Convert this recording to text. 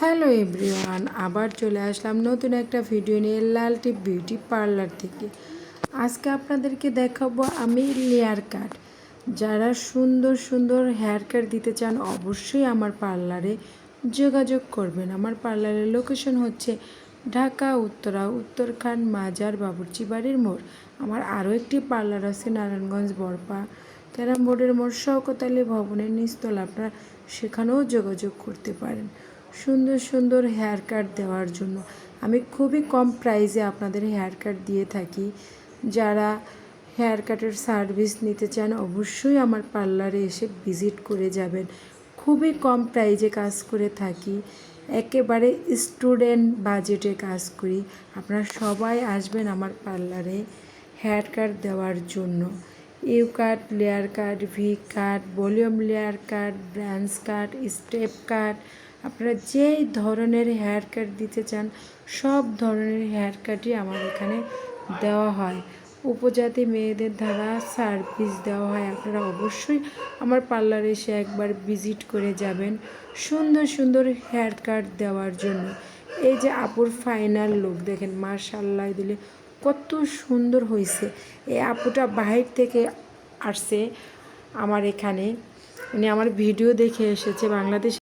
Hello everyone, আবার চলে আসলাম নতুন একটা ভিডিও নিয়ে লালটি বিউটি পার্লার থেকে। আজকে আপনাদেরকে দেখাবো আমি লেয়ার কাট যারা সুন্দর সুন্দর হেয়ার কাট দিতে চান, অবশ্যই আমার পার্লারে যোগাযোগ করবেন। আমার পার্লারের লোকেশন হচ্ছে ঢাকা, উত্তরা, উত্তরখান, মাজার, বাবুর্চি বাড়ির মোড়। আমার আরও একটি পার্লার আছে নারায়ণগঞ্জ, বরপা ক্যারাম বোর্ডের মোড়, শওকত আলী ভবনের নিচতলা। আপনারা সেখানেও যোগাযোগ করতে পারেন। সুন্দর সুন্দর হেয়ার কাট দেওয়ার জন্য। আমি খুবই কম প্রাইসে আপনাদের হেয়ার কাট দিয়ে থাকি। যারা হেয়ার কাটের সার্ভিস নিতে চান, অবশ্যই আমার পার্লারে এসে ভিজিট করে যাবেন। খুবই কম প্রাইজে কাজ করে থাকি। একেবারে স্টুডেন্ট বাজেটে কাজ করি। আপনারা সবাই আসবেন আমার পার্লারে হেয়ার কাট দেওয়ার জন্য। U cut layer cut V cut volume layer cut branch cut step cut আপনারা যেই ধরনের হেয়ার কাট দিতে চান, সব ধরনের হেয়ার কাটই আমার এখানে দেওয়া হয়। উপজাতি মেয়েদের দ্বারা সার্ভিস দেওয়া হয়। আপনারা অবশ্যই আমার পার্লারে এসে একবার ভিজিট করে যাবেন সুন্দর সুন্দর হেয়ার কাট দেওয়ার জন্য। এই যে আপুর ফাইনাল লুক দেখেন মার্শাল্লাহ দিলে কত সুন্দর হয়েছে এ আপুটা বাহির থেকে আসছে আমার এখানে। উনি আমার ভিডিও দেখে এসেছে বাংলাদেশ